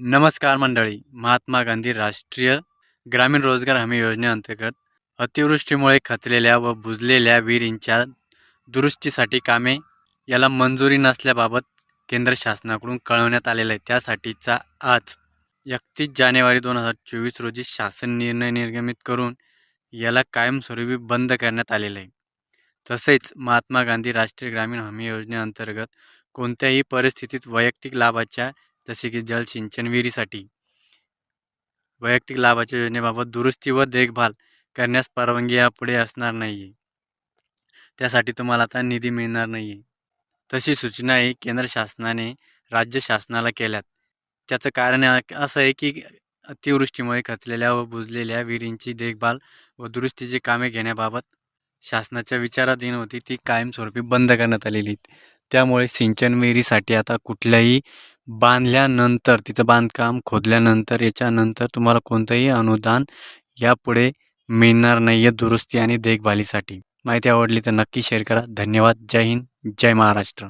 नमस्कार मंडळी महात्मा गांधी राष्ट्रीय ग्रामीण रोजगार हमी योजनेअंतर्गत अतिवृष्टीमुळे खचलेल्या व बुजलेल्या विहिरींच्या दुरुस्तीसाठी कामे याला मंजुरी नसल्याबाबत केंद्र शासनाकडून कळवण्यात आलेलं आहे. त्यासाठीचा आज एकतीस जानेवारी दोन हजार चोवीस रोजी शासन निर्णय निर्गमित करून याला कायमस्वरूपी बंद करण्यात आलेलं आहे. तसेच महात्मा गांधी राष्ट्रीय ग्रामीण हमी योजनेअंतर्गत कोणत्याही परिस्थितीत वैयक्तिक लाभाच्या जसे की जलसिंचन विहिरीसाठी. वैयक्तिक लाभाच्या योजनेबाबत दुरुस्ती व देखभाल करण्यास परवानगी यापुढे असणार नाही आहे त्यासाठी तुम्हाला आता निधी मिळणार नाही आहे तशी सूचनाही केंद्र शासनाने राज्य शासनाला केल्यात. त्याचं कारण असं आहे की अतिवृष्टीमुळे खचलेल्या व बुजलेल्या विहिरींची देखभाल व दुरुस्तीची कामे घेण्याबाबत शासनाच्या विचाराधीन होती ती कायमस्वरूपी बंद करण्यात आलेली त्यामुळे सिंचन विहिरीसाठी आता कुठल्याही बांधल्यानंतर तिचं बांधकाम खोदल्यानंतर याच्यानंतर तुम्हाला कोणतंही अनुदान यापुढे मिळणार नाही आहे दुरुस्ती आणि देखभालीसाठी. माहिती आवडली तर नक्की शेअर करा. धन्यवाद. जय हिंद. जय महाराष्ट्र.